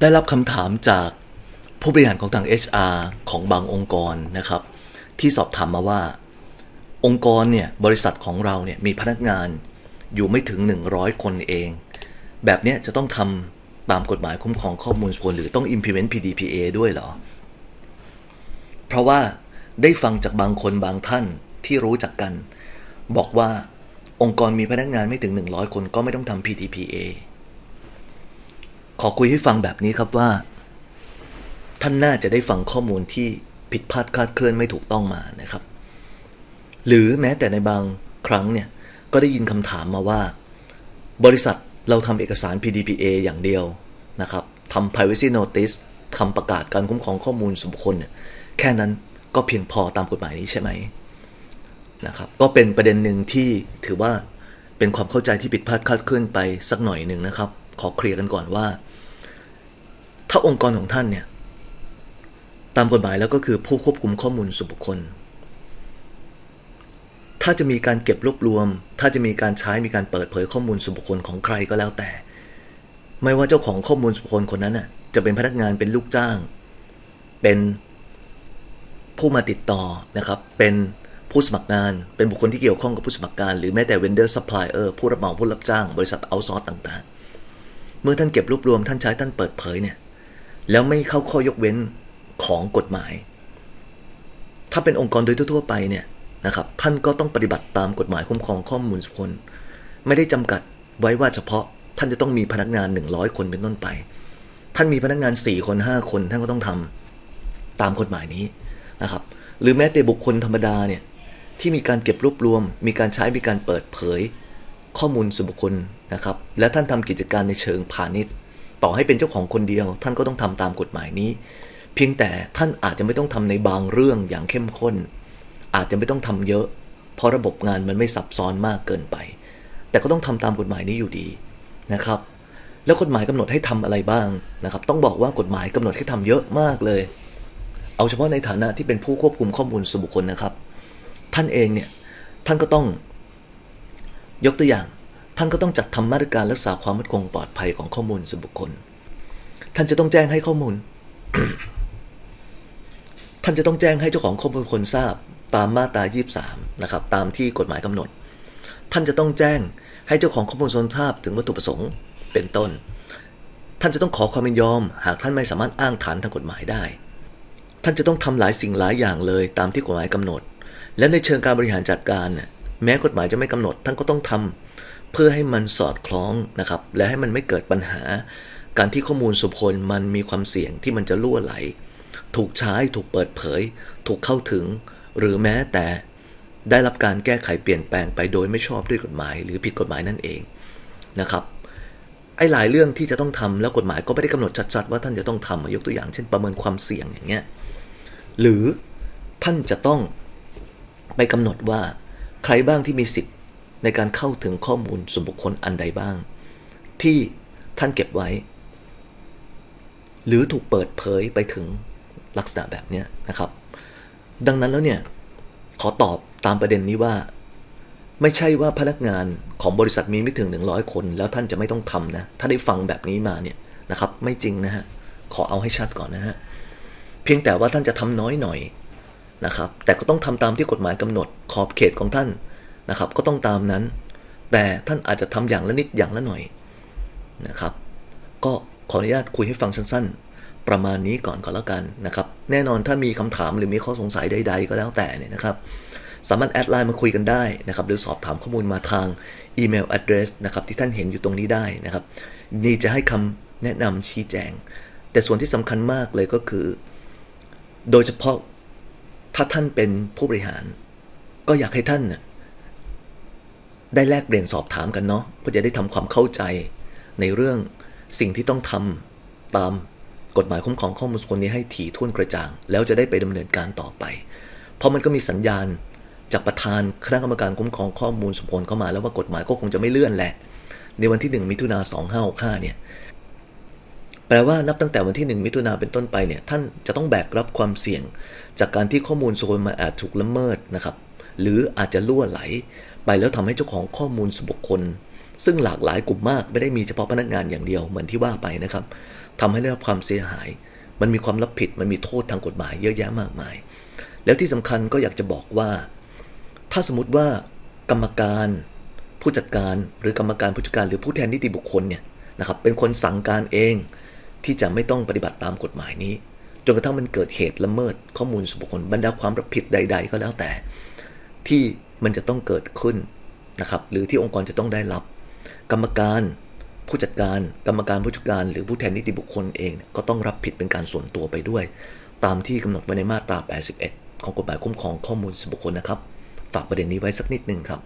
ได้รับคำถามจากผู้บริหารของทาง HR ของบางองค์กรนะครับ ที่สอบถามมาว่า องค์กรเนี่ยบริษัทของเราเนี่ยมีพนักงานอยู่ไม่ถึง 100 คนเอง แบบเนี้ยจะต้องทำตามกฎหมายคุ้มครองข้อมูลส่วนหรือต้อง implement PDPA ด้วยเหรอ เพราะว่าได้ฟังจากบางคนบางท่านที่รู้จักกัน บอกว่าองค์กรมีพนักงานไม่ถึง 100 คนก็ไม่ต้องทำ PDPA ขอคุยให้ฟังแบบนี้ครับว่า ท่านน่าจะได้ฟังข้อมูลที่ผิดพลาดคาดเคลื่อนไม่ถูกต้องมานะครับ หรือแม้แต่ในบางครั้งเนี่ย ก็ได้ยินคำถามมาว่า บริษัทเราทำเอกสาร PDPA อย่างเดียวนะครับทำ privacy notice ทำประกาศการคุ้มครองข้อมูลส่วนบุคคลเนี่ยแค่นั้นก็เพียงพอตามกฎหมายนี้ใช่ไหมนะครับก็เป็นประเด็นหนึ่งที่ถือว่าเป็นความเข้าใจที่ผิดพลาดคลาดเคลื่อนไปสักหน่อยหนึ่งนะครับ ขอเคลียร์กันก่อนว่า ถ้าองค์กรของท่านเนี่ย ตามกฎหมายแล้วก็คือผู้ควบคุมข้อมูลส่วนบุคคล ถ้าจะมีการเก็บรวบรวม ถ้าจะมีการใช้มีการเปิดเผยข้อมูลส่วนบุคคลของใครก็แล้วแต่ ไม่ว่าเจ้าของข้อมูลส่วนบุคคลคนนั้นน่ะจะเป็นพนักงานเป็นลูกจ้าง เป็นผู้มาติดต่อนะครับ เป็นผู้สมัครงาน เป็นบุคคลที่เกี่ยวข้องกับผู้สมัครงาน หรือแม้แต่ vendor supplier ผู้รับเหมาผู้รับจ้าง บริษัท outsource ต่างๆ เมื่อท่านเก็บรวบรวมท่านใช้ท่านเปิดเผยเนี่ยแล้วไม่เข้าข้อยกเว้นของกฎหมาย ถ้าเป็นองค์กรโดยทั่วไปเนี่ยนะครับท่านก็ต้องปฏิบัติตามกฎหมายคุ้มครองข้อมูลส่วนบุคคลไม่ได้จำกัดไว้ว่าเฉพาะท่านจะต้องมีพนักงาน 100 คนเป็นต้นไป ท่านมีพนักงาน 4 คน 5 คน ท่านก็ต้องทำตามกฎหมายนี้นะครับ หรือแม้แต่บุคคลธรรมดาเนี่ยที่มีการเก็บรวบรวม มีการใช้มีการเปิดเผย ข้อมูลส่วนบุคคล นะครับ และท่านทำกิจการในเชิงพาณิชย์ ต่อให้เป็นเจ้าของคนเดียว ท่านก็ต้องทำตามกฎหมายนี้ เพียงแต่ท่านอาจจะไม่ต้องทำในบางเรื่องอย่างเข้มข้น อาจจะไม่ต้องทำเยอะ เพราะระบบงานมันไม่ซับซ้อนมากเกินไป แต่ก็ต้องทำตามกฎหมายนี้อยู่ดีนะครับ แล้วกฎหมายกำหนดให้ทำอะไรบ้างนะครับ ต้องบอกว่ากฎหมายกำหนดให้ทำเยอะมากเลย เอาเฉพาะในฐานะที่เป็นผู้ควบคุมข้อมูลส่วนบุคคลนะครับ ท่านเองเนี่ยท่านก็ต้องยกตัวอย่าง ท่านก็ต้องจัดทำมาตรการรักษาความมั่นคงปลอดภัยของข้อมูลส่วนบุคคล ท่านจะต้องแจ้งให้ข้อมูล ท่านจะต้องแจ้งให้เจ้าของข้อมูลคนทราบตามมาตรา 23 นะครับ ตามที่กฎหมายกำหนด ท่านจะต้องแจ้งให้เจ้าของข้อมูลคนทราบถึงวัตถุประสงค์เป็นต้น ท่านจะต้องขอความยินยอม หากท่านไม่สามารถอ้างฐานทางกฎหมายได้ ท่านจะต้องทำหลายสิ่งหลายอย่างเลยตามที่กฎหมายกำหนด และในเชิงการบริหารจัดการเนี่ยแม้กฎหมายจะไม่กำหนด ท่านก็ต้องทำ เพื่อให้มันสอดคล้องนะครับ และให้มันไม่เกิดปัญหา การที่ข้อมูลส่วนบุคคลมันมีความเสี่ยงที่มันจะล่วไหล ถูกใช้ถูกเปิดเผย ถูกเข้าถึง หรือแม้แต่ได้รับการแก้ไขเปลี่ยนแปลงไปโดยไม่ชอบด้วยกฎหมาย หรือผิดกฎหมายนั่นเองนะครับไอ้หลายเรื่องที่จะต้องทำแล้วกฎหมายก็ไม่ได้กำหนดชัดๆว่าท่านจะต้องทำยกตัวอย่างเช่นประเมินความเสี่ยงอย่างเงี้ยหรือท่านจะต้องไปกำหนดว่าใครบ้างที่มีสิทธิ์ ในการเข้าถึงข้อมูลส่วนบุคคลอันใดบ้าง ที่ท่านเก็บไว้ หรือถูกเปิดเผยไปถึงลักษณะแบบนี้นะครับ ดังนั้นแล้วเนี่ยขอตอบตามประเด็นนี้ว่า ไม่ใช่ว่าพนักงานของบริษัทมีไม่ถึง 100 คน แล้วท่านจะไม่ต้องทำนะ ถ้าได้ฟังแบบนี้มาเนี่ยนะครับ ไม่จริงนะฮะขอเอาให้ชัดก่อนนะฮะเพียงแต่ว่าท่านจะทำน้อยหน่อยนะครับ แต่ก็ต้องทำตามที่กฎหมายกำหนดขอบเขตของท่าน นะครับ ก็ต้องตามนั้น แต่ท่านอาจจะทำอย่างละนิดอย่างละหน่อยนะครับ ก็ขออนุญาตคุยให้ฟังสั้นๆ ประมาณนี้ก่อนก็แล้วกันนะครับ แน่นอนถ้ามีคำถามหรือมีข้อสงสัยใด ๆ ก็แล้วแต่เนี่ยนะครับ สามารถแอดไลน์มาคุยกันได้นะครับ หรือสอบถามข้อมูลมาทางอีเมล address นะครับที่ท่านเห็นอยู่ตรงนี้ได้นะครับ นี่จะให้คำแนะนำชี้แจง แต่ส่วนที่สำคัญมากเลยก็คือ โดยเฉพาะถ้าท่านเป็นผู้บริหาร ก็อยากให้ท่านน่ะ ได้แลกเปลี่ยนสอบถามกันเนาะเพื่อจะได้ทำความเข้าใจในเรื่องสิ่งที่ต้องทำตามกฎหมายคุ้มครองข้อมูลส่วนนี้ให้ถี่ถ้วนกระจ่าง แล้วจะได้ไปดำเนินการต่อไป เพราะมันก็มีสัญญาณจากประธานคณะกรรมการคุ้มครองข้อมูลส่วนบุคเข้ามา แล้วว่ากฎหมายก็คงจะไม่เลื่อนแหละ ในวันที่ 1 มิถุนา2565เนี่ยแปลว่านับตั้งแต่วันที่ 1 มิถุนาเป็นต้นไปเนี่ยท่านจะต้องแบกรับความเสี่ยง จากการที่ข้อมูลส่วนมันอาจถูกละเมิดนะครับหรืออาจจะล่วไหล ไปแล้วทำให้เจ้าของข้อมูลส่วนบุคคล ซึ่งหลากหลายกลุ่มมากไม่ได้มีเฉพาะพนักงานอย่างเดียวเหมือนที่ว่าไปนะครับทำให้ได้รับความเสียหาย มันมีความรับผิดมันมีโทษทางกฎหมายเยอะแยะมากมาย แล้วที่สำคัญก็อยากจะบอกว่า ถ้าสมมติว่ากรรมการผู้จัดการหรือกรรมการผู้จัดการหรือผู้แทนนิติบุคคลเนี่ยนะครับเป็นคนสั่งการเองที่จะไม่ต้องปฏิบัติตามกฎหมายนี้จนกระทั่งมันเกิดเหตุละเมิดข้อมูลส่วนบุคคลบรรดาความรับผิดใด ๆ ก็แล้วแต่ ที่ มันจะต้องเกิดขึ้นนะครับ หรือที่องค์กรจะต้องได้รับ กรรมการผู้จัดการ กรรมการผู้จัดการ หรือผู้แทนนิติบุคคลเอง ก็ต้องรับผิดเป็นการส่วนตัวไปด้วย ตามที่กำหนดไว้ในมาตรา 81 ของกฎหมายคุ้มครองข้อมูลส่วนบุคคลนะครับ ฝากประเด็นนี้ไว้สักนิดหนึ่งครับ